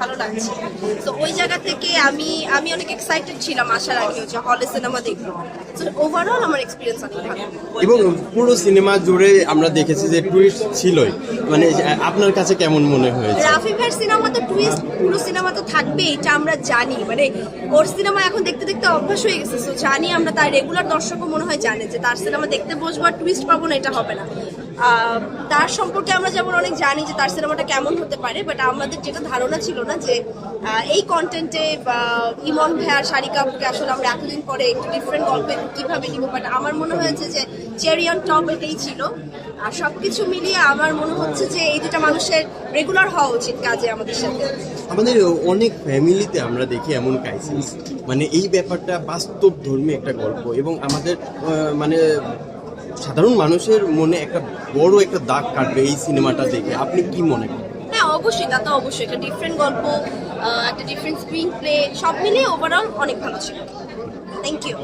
ভালো লাগছে। তো ওই জায়গা থেকে আমি আমি অনেক এক্সাইটেড ছিলাম আসার আগে যে হলে সিনেমা দেখব। তো ওভারঅল আমার এক্সপিরিয়েন্স অনেক ভালো। এবং পুরো সিনেমা জুড়ে আমরা দেখেছি যে টুইস্ট ছিলই। মানে আপনার কাছে কেমন মনে হয়েছে? রাফি ভাইয়ের সিনেমা তো টুইস্ট পুরো সিনেমা তো থাকবে এটা আমরা জানি। মানে ওর সিনেমা এখন দেখতে দেখতে অভ্যাস হয়ে গেছে। তো জানি আমরা তার রেগুলার দর্শকও মনে হয় জানে যে তার সিনেমা দেখতে বসবো আর টুইস্ট পাবো না এটা হবে না। তার সম্পর্কে আমরা যেমন অনেক জানি যে তার সিনেমাটা কেমন হতে পারে বাট আমাদের যেটা ধারণা ছিল না যে এই কন্টেন্টে ইমন ভাই আর শারিকা আসলে আমরা এতদিন পরে একটু ডিফারেন্ট গল্পে কীভাবে নিব বাট আমার মনে হয়েছে যে চেরি অন টপ এটাই ছিল। আর সব কিছু মিলিয়ে আমার মনে হচ্ছে যে এই দুটা মানুষের রেগুলার হওয়া উচিত কাজে আমাদের সাথে। আমাদের অনেক ফ্যামিলিতে আমরা দেখি এমন ক্রাইসিস মানে এই ব্যাপারটা বাস্তব ধর্মী একটা গল্প এবং আমাদের মানে সাধারণ মানুষের মনে একটা বড় একটা দাগ কাটবে এই সিনেমাটা দেখে। আপনি কি মনে করেন? হ্যাঁ অবশ্যই, তা তো অবশ্যই। একটা ডিফারেন্ট গল্প একটা ডিফারেন্ট স্ক্রিন প্লে সব মিলিয়ে ওভারঅল অনেক ভালো ছিল। Thank you